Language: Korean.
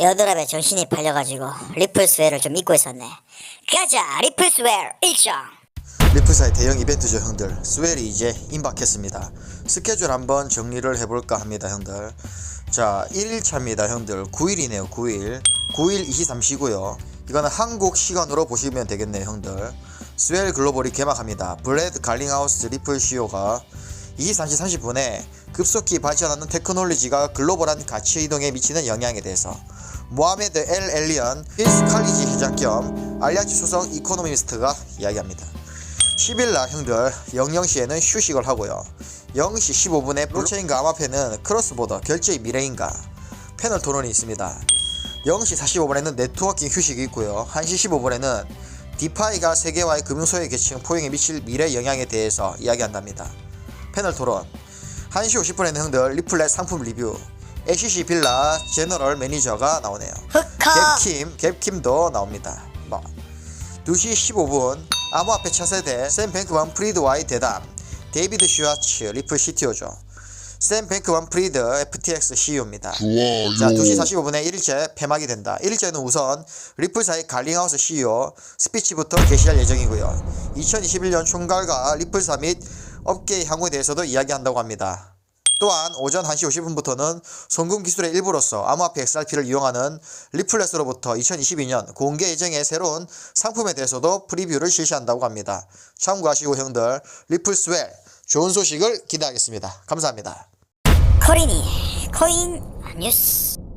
에어드랍에 정신이 팔려가지고 리플스웨어를 좀 잊고 있었네. 가자 리플스웨어 일정. 리플사의 대형 이벤트죠 형들. 스웰이 이제 임박했습니다. 스케줄 한번 정리를 해볼까 합니다 형들. 자 1일차입니다 형들. 9일이네요 9일. 9일 23시고요. 이거는 한국 시간으로 보시면 되겠네요 형들. 스웰 글로벌이 개막합니다. 블레드 갈링하우스 리플 CEO가 23시 30분에 급속히 발전하는 테크놀로지가 글로벌한 가치 이동에 미치는 영향에 대해서 모하메드 엘 엘리언 필스 칼리지 회장 겸 알리안지 수석 이코노미스트가 이야기합니다. 10일 날 형들 00시에는 휴식을 하고요. 0시 15분에 블록체인과 암호화폐는 크로스보더 결제의 미래인가? 패널 토론이 있습니다. 0시 45분에는 네트워킹 휴식이 있고요. 1시 15분에는 디파이가 세계화의 금융소외 계층 포용에 미칠 미래 영향에 대해서 이야기한답니다. 패널 토론. 1시 50분에는 형들 리플렛 상품 리뷰 ACC 빌라 제너럴 매니저가 나오네요 흑커. 갭킴, 갭킴도 나옵니다. 뭐. 2시 15분 암호화폐 차세대 샘 뱅크만 프리드와의 대담 데이비드 슈아츠 리플 CTO죠. 샘 뱅크만 프리드 FTX CEO입니다. 자, 2시 45분에 1일째 폐막이 된다. 1일째는 우선 리플사의 갈링하우스 CEO 스피치부터 게시할 예정이고요. 2021년 총괄과 리플사 및 업계의 향후에 대해서도 이야기한다고 합니다. 또한 오전 1시 50분부터는 송금 기술의 일부로서 암호화폐 XRP를 이용하는 리플렛으로부터 2022년 공개 예정의 새로운 상품에 대해서도 프리뷰를 실시한다고 합니다. 참고하시고 형들 리플스웰 좋은 소식을 기대하겠습니다. 감사합니다. 코린이 코인 뉴스.